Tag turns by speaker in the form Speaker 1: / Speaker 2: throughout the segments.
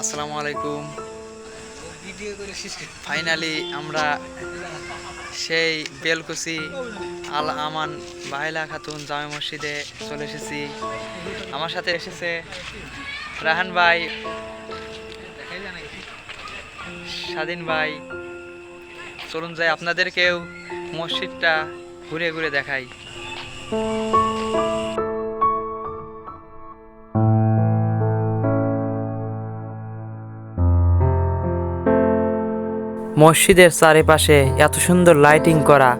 Speaker 1: আসসালামু আলাইকুম। ফাইনালি আমরা সেই বেলকুচি আল আমান বাহিলা খাতুন জামে মসজিদে চলে এসেছি। আমার সাথে এসেছে রাহান ভাই, স্বাধীন ভাই। চলুন যাই আপনাদেরকেও মসজিদটা ঘুরে ঘুরে দেখাই। মসজিদের চারিপাশে এত সুন্দর লাইটিং করা।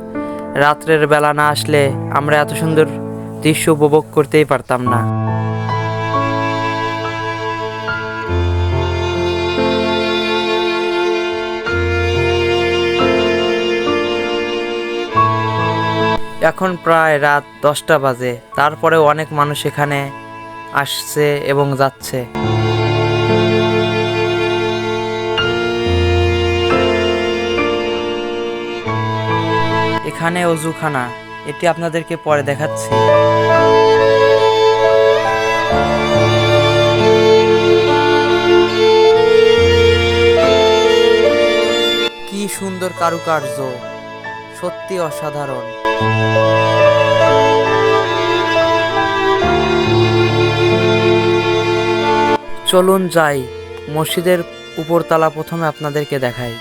Speaker 1: রাত্রের বেলা না আসলে আমরা এত সুন্দর দৃশ্য উপভোগ করতেই পারতাম না। এখন প্রায় রাত দশটা বাজে। তারপরেও অনেক মানুষ এখানে আসছে এবং যাচ্ছে। এখানে অজুখানা, এটি আপনাদেরকে পরে দেখাচ্ছি। কি সুন্দর কারুকার্য, সত্যি অসাধারণ। চলুন যাই, মসজিদের উপরতলা প্রথমে আপনাদেরকে দেখাই।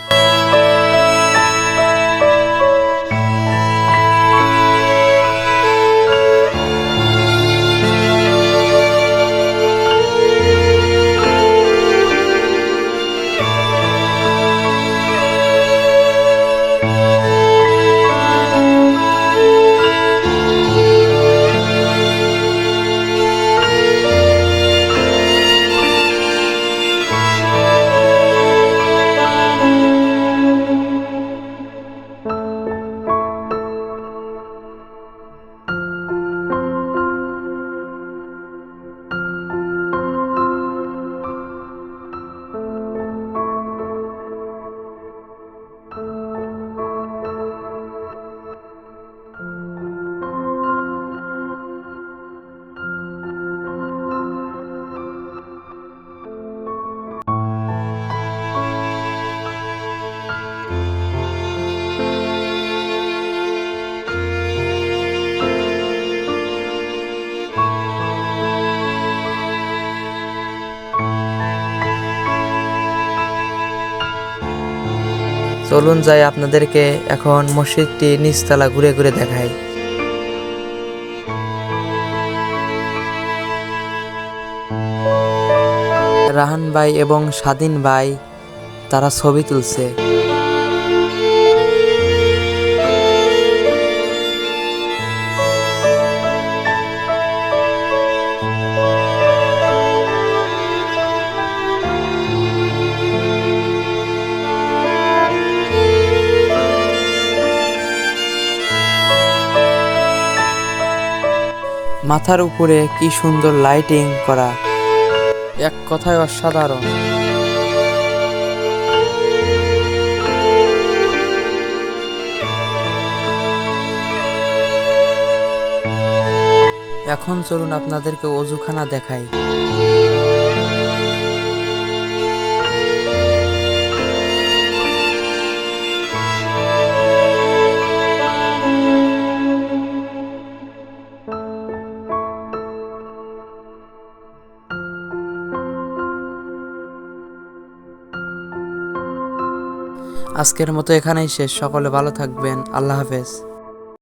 Speaker 1: চলুন যাই আপনাদেরকে এখন মসজিদটি নিচতলা ঘুরে ঘুরে দেখাই। রাহান ভাই এবং স্বাধীন ভাই, তারা ছবি তুলছে। মাথার উপরে কি সুন্দর লাইটিং করা। এক কথায় অসাধারণ। এখন চলুন আপনাদেরকে অজুখানা দেখাই। আজকের মতো এখানেই শেষ। সকলে ভালো থাকবেন। আল্লাহ হাফেজ।